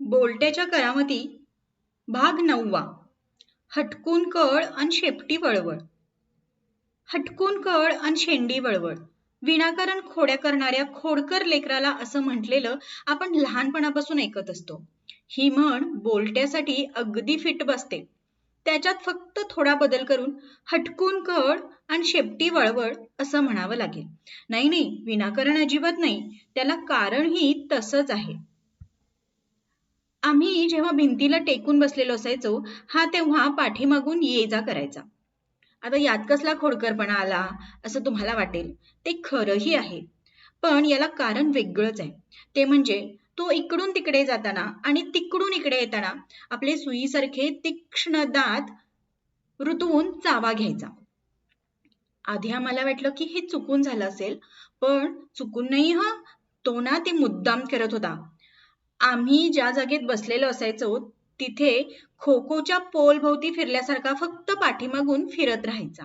बोलट्याच्या करामती भाग नववा हटकून कळ आणि शेपटी वळवळ. हटकून कळ आणि शेंडी वळवळ. विनाकारण खोड्या करणाऱ्या खोडकर लेकराला असं म्हटलेलं आपण लहानपणापासून ऐकत असतो. ही म्हण बोलट्यासाठी अगदी फिट बसते. त्याच्यात फक्त थोडा बदल करून हटकून कळ आणि शेपटी वळवळ असं म्हणावं लागेल. नाही नाही विनाकारण अजिबात नाही. त्याला कारणही तसंच आहे. आम्ही जेव्हा भिंतीला टेकून बसलेलो असायचो हा तेव्हा पाठीमागून ये जा करायचा. आता यात कसला खोडकरपणा आला असं तुम्हाला वाटेल. ते खरंही आहे. पण याला कारण वेगळंच आहे. ते म्हणजे तो इकडून तिकडे जाताना आणि तिकडून इकडे येताना आपले सुईसारखे तीक्ष्ण दात ऋतून चावा घ्यायचा. आधी आम्हाला वाटलं की हे चुकून झालं असेल पण चुकून नाही हा. तो ना ते मुद्दाम करत होता. आम्ही ज्या जागेत बसलेलो असायचो तिथे खो खोच्या पोल भोवती फिरल्यासारखा फक्त पाठीमागून फिरत राहायचा.